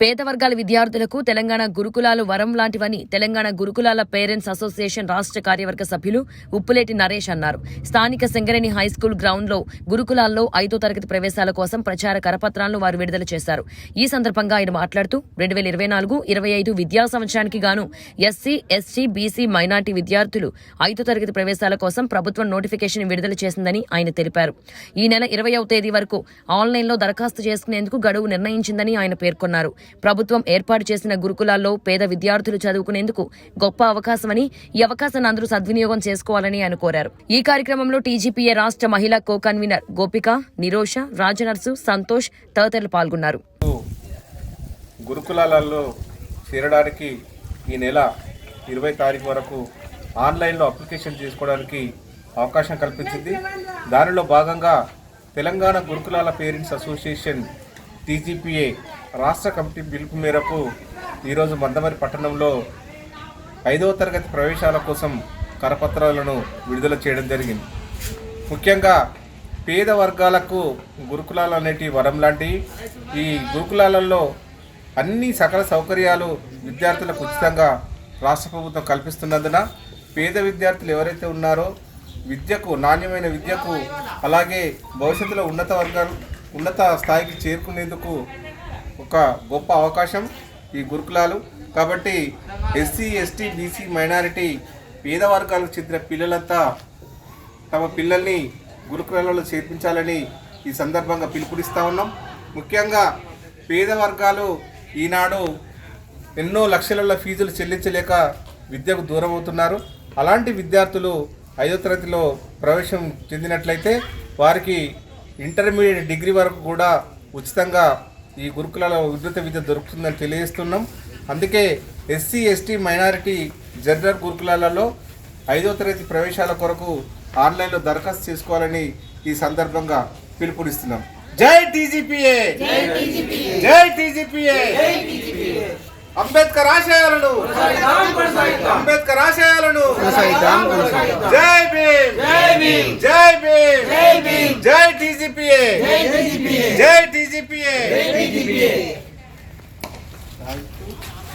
పేద వర్గాల విద్యార్థులకు తెలంగాణ గురుకులాలు వరం లాంటివని తెలంగాణ గురుకులాల పేరెంట్స్ అసోసియేషన్ రాష్ట్ర కార్యవర్గ సభ్యులు ఉప్పులేటి నరేష్ అన్నారు. స్థానిక సింగరేణి హైస్కూల్ గ్రౌండ్లో గురుకులాల్లో ఐదో తరగతి ప్రవేశాల కోసం ప్రచార కరపత్రాలను వారు విడుదల చేశారు. ఈ సందర్భంగా ఆయన మాట్లాడుతూ రెండు వేల ఇరవై నాలుగు ఇరవై ఐదు విద్యా సంవత్సరానికి గాను ఎస్సీ ఎస్టీ బీసీ మైనార్టీ విద్యార్థులు ఐదో తరగతి ప్రవేశాల కోసం ప్రభుత్వం నోటిఫికేషన్ విడుదల చేసిందని ఆయన తెలిపారు. ఈ నెల ఇరవయవ తేదీ వరకు ఆన్లైన్లో దరఖాస్తు చేసుకునేందుకు గడువు నిర్ణయించిందని ఆయన పేర్కొన్నారు. ప్రభుత్వం ఏర్పాటు చేసిన గురుకులాల్లో పేద విద్యార్థులు చదువుకునేందుకు గొప్ప అవకాశమని ఈ అవకాశాన్ని అందరూ సద్వినియోగం చేసుకోవాలని ఆయన కోరారు. ఈ కార్యక్రమంలో టీజీపీఏ రాష్ట్ర మహిళా కో కన్వీనర్ గోపిక నిరోష రాజనర్సు సంతోష్ తదితరులు పాల్గొన్నారు. గురుకులాలలో చేరడానికి ఈ నెల ఇరవై తారీఖు వరకు ఆన్లైన్లో అప్లికేషన్ చేసుకోవడానికి అవకాశం కల్పించింది. దానిలో భాగంగా తెలంగాణ గురుకులాల పేరెంట్స్ అసోసియేషన్ టీజీపీఏ రాష్ట్ర కమిటీ పిలుపు మేరకు ఈరోజు మందమరి పట్టణంలో ఐదవ తరగతి ప్రవేశాల కోసం కరపత్రాలను విడుదల చేయడం జరిగింది. ముఖ్యంగా పేద వర్గాలకు గురుకులాలు అనేటి వరం లాంటివి ఈ గురుకులాలలో అన్ని సకల సౌకర్యాలు విద్యార్థులకు ఉచితంగా రాష్ట్ర ప్రభుత్వం కల్పిస్తున్నందున పేద విద్యార్థులు ఎవరైతే ఉన్నారో విద్యకు నాణ్యమైన విద్యకు అలాగే భవిష్యత్తులో ఉన్నత వర్గాలు ఉన్నత స్థాయికి చేరుకునేందుకు ఒక గొప్ప అవకాశం ఈ గురుకులాలు. కాబట్టి ఎస్సీ ఎస్టీ బీసీ మైనారిటీ పేద వర్గాలకు చెందిన పిల్లలంతా తమ పిల్లల్ని గురుకులాలలో చేర్పించాలని ఈ సందర్భంగా పిలుపునిస్తూ ఉన్నాం. ముఖ్యంగా పేద వర్గాలు ఈనాడు ఎన్నో లక్షల ఫీజులు చెల్లించలేక విద్యకు దూరం అవుతున్నారు. అలాంటి విద్యార్థులు ఐదో తరగతిలో ప్రవేశం చెందినట్లయితే వారికి ఇంటర్మీడియట్ డిగ్రీ వరకు కూడా ఉచితంగా ఈ గురుకులాల ఉద్ధృత విద్య దొరుకుతుందని తెలియజేస్తున్నాం. అందుకే ఎస్సీ ఎస్టీ మైనారిటీ జనరల్ గురుకులాలలో ఐదో తరగతి ప్రవేశాల కొరకు ఆన్లైన్లో దరఖాస్తు చేసుకోవాలని ఈ సందర్భంగా పిలుపునిస్తున్నాం. జై టీజీపీఏ! జై టీజీపీఏ! అంబేద్కర్ ఆశయాలను! అంబేద్కర్ ఆశయాలను! జై భీమ్! జై భీమ్! జై టీజీపీఏ! జై టీజీపీఏ! Thank you.